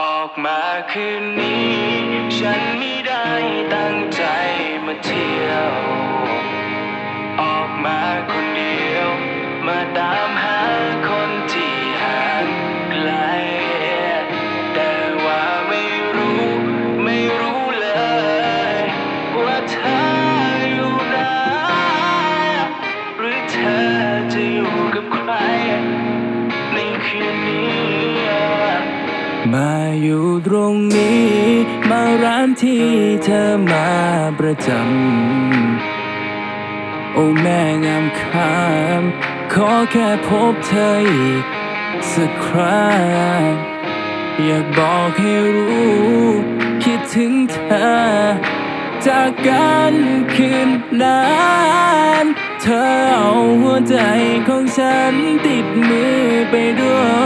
ออกมาคืนนี้ ฉันไม่ได้ตั้งใจมาเที่ยว ออกมาคนเดียว มาตามหาคนที่ห่างไกล แต่ว่าไม่รู้ ไม่รู้เลย ว่าเธออยู่ไหนหรือเธอจะอยู่กับ มาอยู่ตรงนี้ มาร้านที่เธอมาประจำ โอ้แม่งามคำขอแค่พบเธออีกสักครั้งอยากบอกให้รู้ คิดถึงเธอ จากกันคืนนั้นเธอเอาหัวใจของฉันติดมือไปด้วย